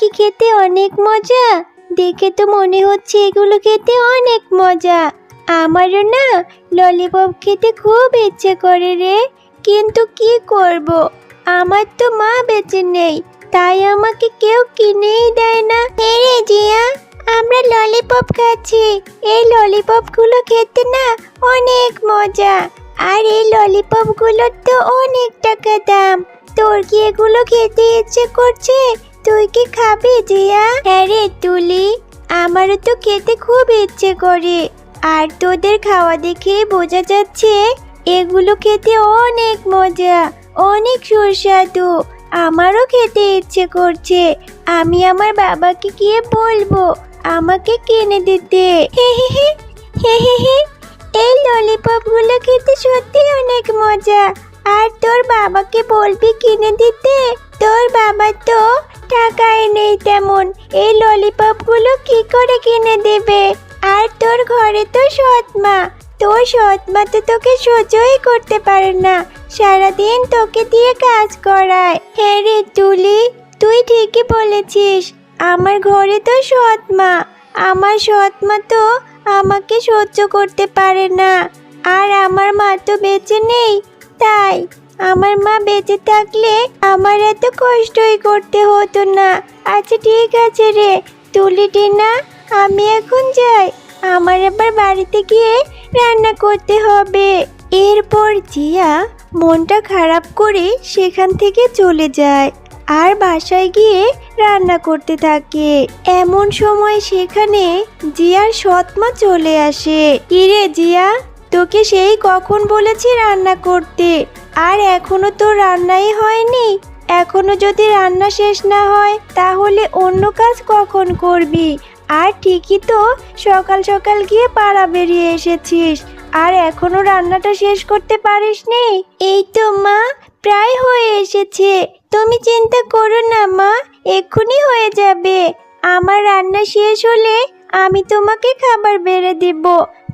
কি খেতে অনেক মজা? দেখে তো মনে হচ্ছে এগুলো খেতে অনেক মজা। আমারও না ললিপপ খেতে খুব ইচ্ছে করে রে। কিন্তু কি করব? আমার তো মা বেঁচে নেই, তাই আমাকে কেউ কিনেই দেয় না। রে জিয়া, আমরা ললিপপ খাচ্ছি। এই ললিপপগুলো খেতে না অনেক মজা। আর এই ললিপপগুলোর তো অনেক টাকা দাম। তোর কি এগুলো খেতে ইচ্ছে করছে? তুই কি খাবি জিয়া? হ্যাঁ রে তুলি। আমারও তো খেতে খুব ইচ্ছে করে। আর তোদের খাওয়া দেখে বোঝা যাচ্ছে, এগুলো খেতে অনেক মজা, অনেক সুস্বাদু। আমারও খেতে ইচ্ছে করছে। আমি আমার বাবাকে গিয়ে বলব, আমাকে কিনে দিতে। হে হে হে হে হে এই ললিপপগুলো খেতে সত্যি অনেক মজা। আর তোর বাবাকে বলবি কিনে দিতে? তোর বাবা তো টাকাই নেই তেমন। এই ললিপপগুলো কি করে কিনে দেবে? আর তোর ঘরে তো সৎ মা তোর সৎ মা তো তোকে সহ্যই করতে পারে না। সারাদিন তোকে দিয়ে কাজ করায়। হ্যাঁ রে তুলি তুই ঠিকই বলেছিস। আমার ঘরে তো সৎ মা আমার সৎ মা তো আমাকে সহ্য করতে পারে না। আর আমার মা তো বেঁচে নেই। তাই আমার মা বেঁচে থাকলে আমার এত কষ্টই করতে হতো না। আচ্ছা ঠিক আছে রে, তুলি টিনা আমি এখন যাই। আমার আবার বাড়িতে গিয়ে রান্না করতে হবে। এরপর জিয়া মনটা খারাপ করে সেখান থেকে চলে যায় আর বাসায় গিয়ে রান্না করতে থাকে। এমন সময় সেখানে জিয়ার সৎমা চলে আসে। কিরে জিয়া তোকে সেই কখন বলেছি রান্না করতে? আর এখনও তো রান্নাই হয়নি। এখনও যদি রান্না শেষ না হয়, তাহলে অন্য কাজ কখন করবি? আর ঠিকই তো, সকাল সকাল গিয়ে পাড়া বেরিয়ে এসেছিস। আর এখনও রান্নাটা শেষ করতে পারিসনি? এই তো মা, প্রায় হয়ে এসেছে। তুমি চিন্তা করো না মা, এক্ষুনি হয়ে যাবে। আমার রান্না শেষ হলে আমি তোমাকে খাবার বেড়ে দিব।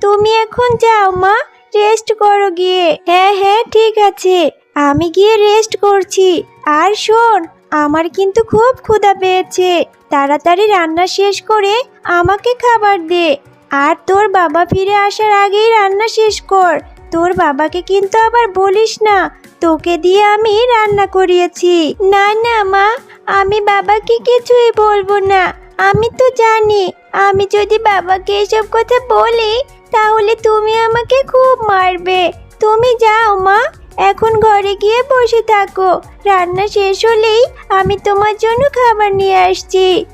তুমি এখন যাও, মা। রেস্ট করো গিয়ে। হ্যাঁ হ্যাঁ ঠিক আছে। আমি গিয়ে রেস্ট করছি। আর শোন, আমার কিন্তু খুব ক্ষুধা পেয়েছে। তাড়াতাড়ি রান্না শেষ করে আমাকে খাবার দে। আর তোর বাবা ফিরে আসার আগেই রান্না শেষ কর। তোর বাবাকে কিন্তু আবার বলিস না। তোকে দিয়ে আমি রান্না করিয়েছি। না না, মা, আমি বাবাকে কিছুই বলব না। আমি তো জানি। আমি যদি বাবাকে এসব কথা বলি, তাহলে তুমি আমাকে খুব মারবে। তুমি যাও, মা। এখন ঘরে গিয়ে বসে থাকো। রান্না শেষ হলেই আমি তোমার জন্য খাবার নিয়ে আসছি।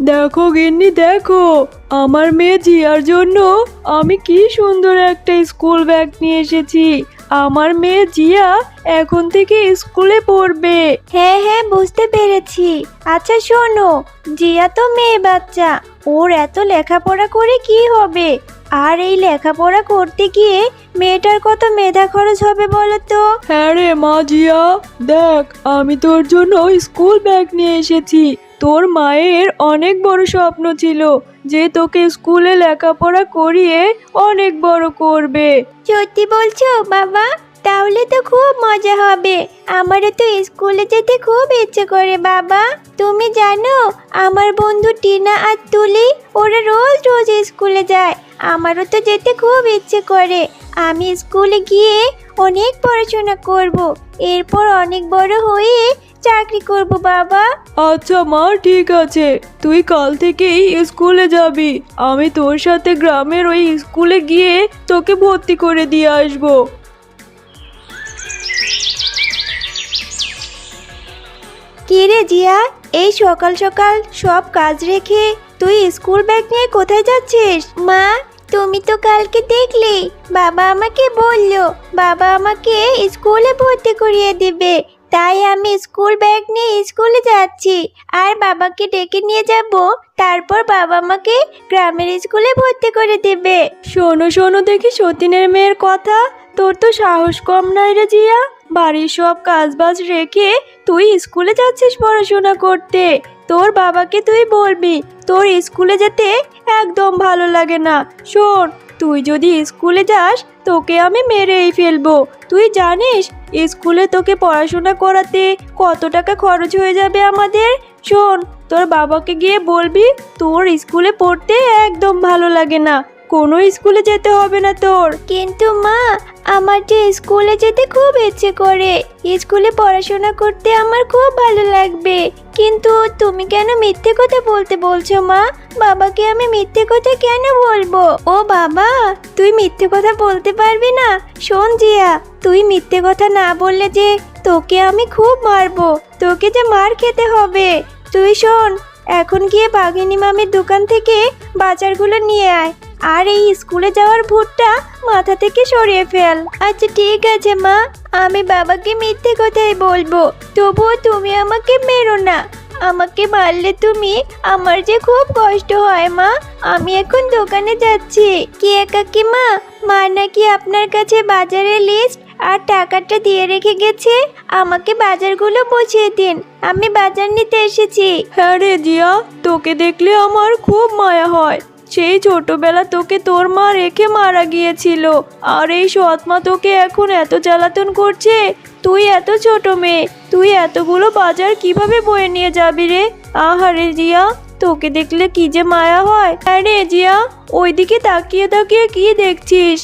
দেখো গিন্নি, দেখো। আমার মেয়ে জিয়ার জন্য আমি কি সুন্দর একটা স্কুল ব্যাগ নিয়ে এসেছি। আমার মেয়ে জিয়া এখন থেকে স্কুলে পড়বে। হ্যাঁ হ্যাঁ বুঝতে পেরেছি। আচ্ছা শোনো জিয়া তো মেয়ে বাচ্চা। ওর এত লেখাপড়া করে কি হবে? আর এই লেখাপড়া করতে গিয়ে মেয়েটার কত মেধা খরচ হবে বলো তো? হ্যাঁ রে মা জিয়া দেখ আমি তোর জন্য স্কুল ব্যাগ নিয়ে এসেছি। তোর মায়ের অনেক বড় স্বপ্ন ছিল যে তোকে স্কুলে লেখাপড়া করিয়ে অনেক বড় করবে। সত্যি বলছো, বাবা? তাহলে তো খুব মজা হবে। আমারও তো স্কুলে যেতে খুব ইচ্ছে করে, বাবা। তুমি জানো, আমার বন্ধু টিনা আর তুলি, ওরা রোজ রোজ স্কুলে যায়। আমারও তো যেতে খুব ইচ্ছে করে। আমি স্কুলে গিয়ে অনেক পড়াশোনা করব। এরপর অনেক বড় হয়ে চাকরি করব বাবা। আচ্ছা মা ঠিক আছে। তুই কাল থেকেই স্কুলে যাবি। আমি তোর সাথে গ্রামের ওই স্কুলে গিয়ে তোকে ভর্তি করে দিয়ে আসব। কি রে জিয়া এই সকাল সকাল সব কাজ রেখে তুই স্কুল ব্যাগ নিয়ে কোথায় যাচ্ছিস? মা তুমি তো কালকে দেখলে বাবা আমাকে বলল বাবা আমাকে স্কুলে ভর্তি করিয়ে দিবে। তাই আমি স্কুল ব্যাগ নিয়ে স্কুলে যাচ্ছি। আর বাবাকে ডেকে নিয়ে যাব। তারপর বাবা আমাকে গ্রামের স্কুলে ভর্তি করে দেবে। শোনো শোনো, দেখি সতীনের মেয়ের কথা। তোর তো সাহস কম নাই রে জিয়া। বাড়ির সব কাজ বাজ রেখে তুই স্কুলে যাচ্ছিস পড়াশোনা করতে। তোর বাবাকে তুই বলবি, তোর স্কুলে যেতে একদম ভালো লাগে না। শোন তুই যদি স্কুলে যাস, তোকে আমি মেরেই ফেলব। তুই জানিস, স্কুলে তোকে পড়াশোনা করাতে কত টাকা খরচ হয়ে যাবে আমাদের? শোন, তোর বাবাকে গিয়ে বলবি, তোর স্কুলে পড়তে একদম ভালো লাগে না। কোনো স্কুলে যেতে হবে না তোর। কিন্তু মা, আমার যে স্কুলে যেতে খুব ইচ্ছে করে। স্কুলে পড়াশোনা করতে আমার খুব ভালো লাগবে। কিন্তু তুমি কেন মিথ্যে কথা বলতে বলছো মা? বাবাকে আমি মিথ্যে কথা কেন বলব? ও বাবা, তুই মিথ্যে কথা বলতে পারবি না। শোন জিয়া, তুই মিথ্যে কথা না বললে যে তোকে আমি খুব মারবো। তোকে যে মার খেতে হবে। তুই শোন, এখন গিয়ে বাঘিনী মামির দোকান থেকে বাজারগুলো নিয়ে আয়। আর এই স্কুলে যাওয়ার ভূতটা মাথা থেকে সরিয়ে ফেল। আচ্ছা ঠিক আছে, মা। আমি বাবাকে মিথ্যে কথাই বলব। তবুও তুমি আমাকে মেরো না। আমাকে মারলে তুমি আমার যে খুব কষ্ট হয়, মা। আমি এখন দোকানে যাচ্ছি। কি কাকিমা? মা নাকি আপনার কাছে বাজারের লিস্ট আর টাকাটা দিয়ে রেখে গেছে? আমাকে বাজারগুলো বুঝিয়ে দিন। আমি বাজার নিতে এসেছি। হ্যাঁ রে জিয়া, তোকে দেখলে আমার খুব মায়া হয়। সেই ছোটবেলা তোকে তোর মা রেখে মারা গিয়েছিল। আর এই সৎমা তোকে এখন এত জ্বালাতন করছে? তুই এত ছোট মেয়ে, তুই এতগুলো বাজার কীভাবে বয়ে নিয়ে যাবি রে? আহারে জিয়া, তোকে দেখলে কি যে মায়া হয়। হ্যাঁ রে জিয়া, ওইদিকে তাকিয়ে তাকিয়ে কি দেখছিস?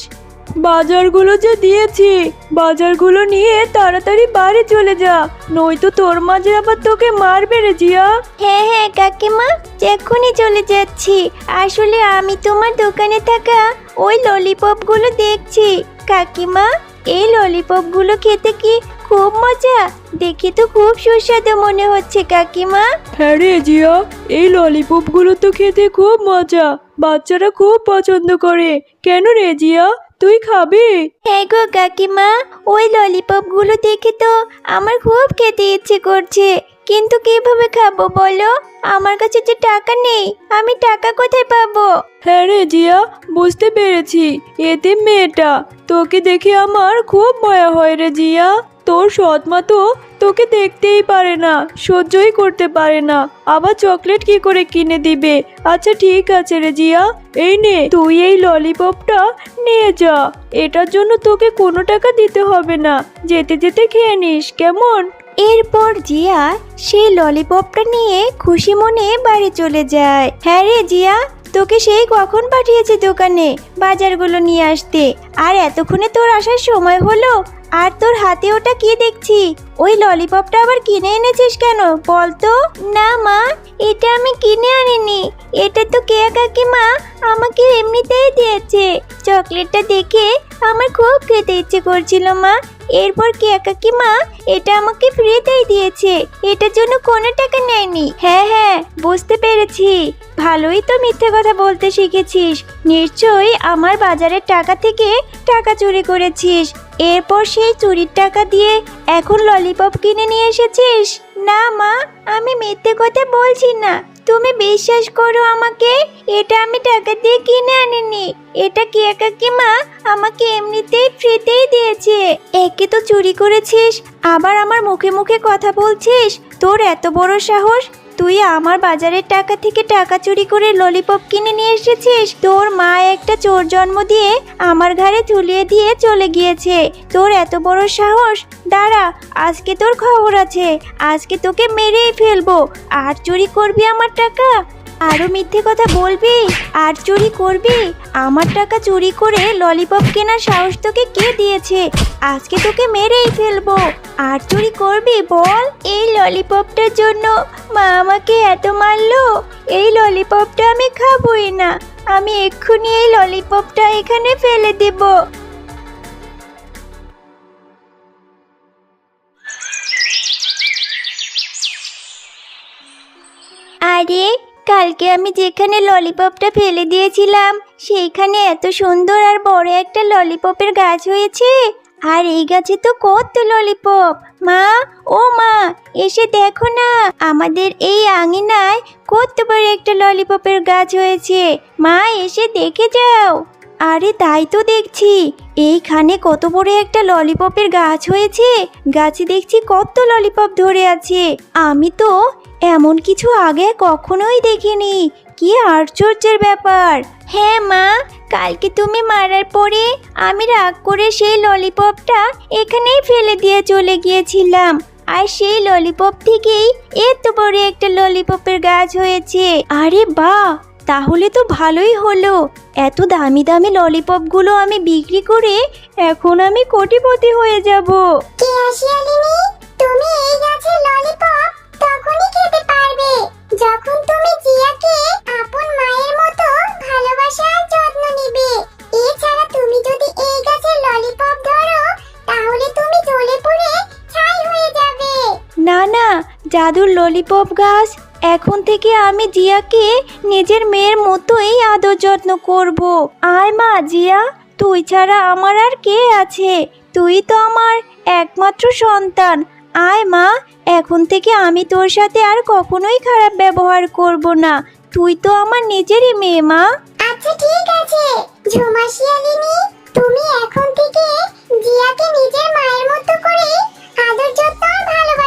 বাজারগুলো যে দিয়েছি বাজারগুলো নিয়ে তাড়াতাড়ি বাড়ি চলে যা। নয়তো তোর মাঝে আবার তোকে মারবে রে জিয়া। হ্যাঁ হ্যাঁ কাকিমা এক্ষুনি চলে যাচ্ছি। আসলে আমি তোমার দোকানে থাকা ওই ললিপপগুলো দেখছি। কাকিমা এই ললিপপগুলো খেতে কি খুব মজা? দেখে তো খুব সুস্বাদু মনে হচ্ছে কাকিমা। হ্যাঁ রে জিয়া এই ললিপপগুলো তো খেতে খুব মজা। বাচ্চারা খুব পছন্দ করে। কেন রে জিয়া? তুই খাবি? হ্যাঁ গো কাকিমা ওই ললিপপগুলো দেখে তো আমার খুব খেতে ইচ্ছে করছে। কিন্তু কীভাবে খাব বলো? আমার কাছে যে টাকা নেই আমি টাকা কোথায় পাবো? হ্যাঁ রে জিয়া বুঝতে পেরেছি। এতে মেয়েটা তোকে দেখে আমার খুব ভয় হয় রে জিয়া। তোর সৎমা তো তোকে দেখতেই পারে না, সহ্যই করতে পারে না। আবার চকলেট কি করে কিনে দিবে? আচ্ছা ঠিক আছে রে জিয়া, এই নে, তুই এই ললিপপটা নিয়ে যা। এটার জন্য তোকে কোনো টাকা দিতে হবে না। যেতে যেতে খেয়ে নিস, কেমন? এরপর জিয়া সেই ললিপপটা নিয়ে খুশি মনে বাড়ি চলে যায়। হ্যাঁ রে জিয়া, তোকে সেই কখন পাঠিয়েছে দোকানে বাজারগুলো নিয়ে আসতে? আর এতক্ষণে তোর আসার সময় হলো? আর তোর হাতে ওটা কি দেখছি? ওই ললিপপটা আবার কিনে এনেছিস কেন? বল তো। না মা, এটা আমি কিনে আনিনি। এটা তো কেয়া কাকিমা আমাকে এমনিতেই দিয়েছে। চকলেটটা দেখে আমার খুব খেতে ইচ্ছে করছিল মা। এরপর কেয়া কাকিমা এটা আমাকে ফ্রিতেই দিয়েছে। এটার জন্য কোনো টাকা নেয়নি। হ্যাঁ হ্যাঁ বুঝতে পেরেছি। ভালোই তো মিথ্যে কথা বলতে শিখেছিস। নিশ্চয়ই আমার বাজারের টাকা থেকে টাকা চুরি করেছিস। এরপর সেই চুরির টাকা দিয়ে এখন ললিপপ কিনে নিয়ে এসেছিস? না, মা, আমি মিথ্যে কথা বলছি না। তুমি বিশ্বাস করো আমাকে? এটা আমি টাকা দিয়ে কিনে আনিনি। এটা কি কাকিমা আমাকে এমনিতেই ফ্রিতেই দিয়েছে। একে তো চুরি করেছিস, আবার আমার মুখে মুখে কথা বলছিস? তোর এত বড় সাহস? তুই আমার বাজারের টাকা থেকে টাকা চুরি করে ললিপপ কিনে নিয়ে এসেছিস? তোর মা একটা চোর জন্ম দিয়ে আমার ঘাড়ে ঝুলিয়ে দিয়ে চলে গিয়েছে। তোর এত বড় সাহস? দাঁড়া, আজকে তোর খবর আছে। আজকে তোকে মেরেই ফেলব। আর চুরি করবি আমার টাকা? আরও মিথ্যে কথা বলবি আর চুরি করবি? আমার টাকা চুরি করে ললিপপ কেনার সাহস তোকে কে দিয়েছে? আজকে তোকে মেরেই ফেলব। আর চুরি করবি বল? এই ললিপপটার জন্য মা আমাকে এত মারলো। এই ললিপপটা আমি খাবোই না। আমি এক্ষুনি এই ললিপপটা এখানে ফেলে দেবো। আরে কালকে আমি যেখানে ললিপপটা ফেলে দিয়েছিলাম, সেইখানে এত সুন্দর আর বড় একটা ললিপপের গাছ হয়েছে। আর এই গাছে তো কত ললিপপ মা, ও মা, এসে দেখো না, আমাদের এই আঙিনায় কত বড় একটা ললিপপের গাছ হয়েছে। মা, এসে দেখে যাও। আরে তাই তো দেখছি। এইখানে কত বড় একটা ললিপপের গাছ হয়েছে। গাছে দেখছি কত ললিপপ ধরে আছে। আমি তো এমন কিছু আগে কখনোই দেখিনি। কি আশ্চর্যের ব্যাপার। হ্যাঁ মা, কালকে তুমি মারার পরে আমি রাগ করে সেই ললিপপটা এখানেই ফেলে দিয়ে চলে গিয়েছিলাম। আর সেই ললিপপ থেকেই এত বড় একটা ললিপপের গাছ হয়েছে। আরে বাহ! তাহলে তো ভালোই হলো। এত দামি দামি ললিপপগুলো আমি বিক্রি করে এখন আমি কোটিপতি হয়ে যাব। কে তুমি এই গাছের ললিপপ তখনই খেতে পারবে। যখন তুমি জিয়াকে আপন মায়ের মতো ভালোবাসা আর যত্ন নিবে। এছাড়া তুমি যদি এই গাছের ললিপপ ধরো তাহলে তুমি জ্বলে পুড়ে ছাই হয়ে যাবে। না না জাদুর ললিপপ গাছ এখন থেকে আমি জিয়াকে নিজের মেয়ের মতোই আদর যত্ন করব। আয় মা জিয়া, তুই ছাড়া আমার আর কে আছে? তুই তো আমার একমাত্র সন্তান। আয় মা, এখন থেকে আমি তোর সাথে আর কখনোই খারাপ ব্যবহার করব না। তুই তো আমার নিজেরই মেয়ে, মা। আচ্ছা ঠিক আছে। ঝুমা শিয়ালিনী, তুমি এখন থেকে জিয়াকে নিজের মায়ের মতো করে আদর যত্ন আর ভালোবাসা।